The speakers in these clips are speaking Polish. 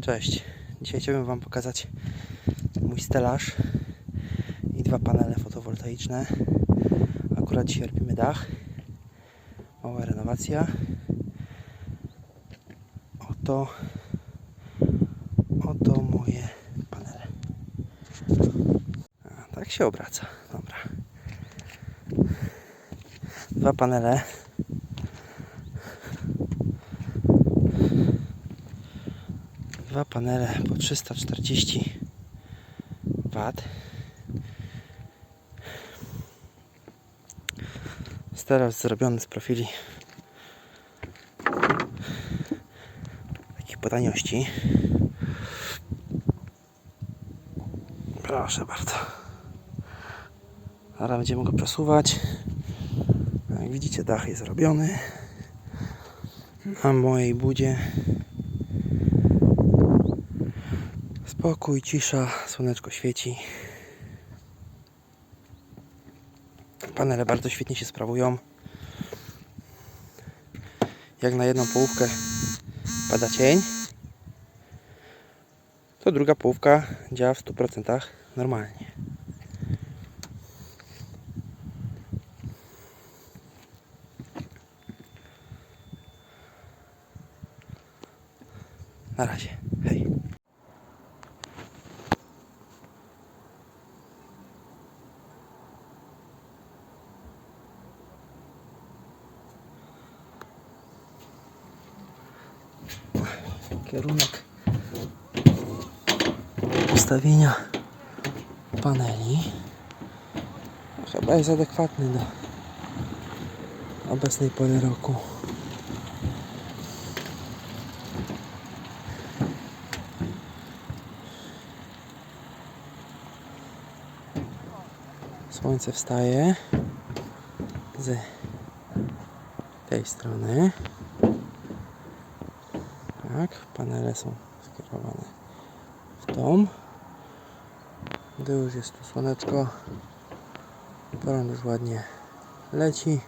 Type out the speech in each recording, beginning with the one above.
Cześć. Dzisiaj chciałbym Wam pokazać mój stelaż i dwa panele fotowoltaiczne. Akurat dzisiaj robimy dach. Mała renowacja. Oto oto moje panele. A, tak się obraca. Dobra. Dwa panele. Dwa panele po 340 W. Teraz zrobiony z profili takich po taniości. Proszę bardzo. Zaraz będziemy go przesuwać. Jak widzicie, dach jest zrobiony. Na mojej budzie spokój, cisza, słoneczko świeci. Panele bardzo świetnie się sprawują. Jak na jedną połówkę pada cień, to druga połówka działa w 100% normalnie. Na razie. Hej. Kierunek ustawienia paneli chyba jest adekwatny do obecnej pory roku. Słońce wstaje z tej strony. Tak, panele są skierowane w tą. Gdy już jest tu słoneczko, prąd już ładnie leci.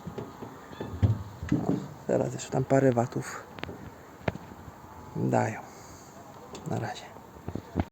Teraz jeszcze tam parę watów dają. Na razie.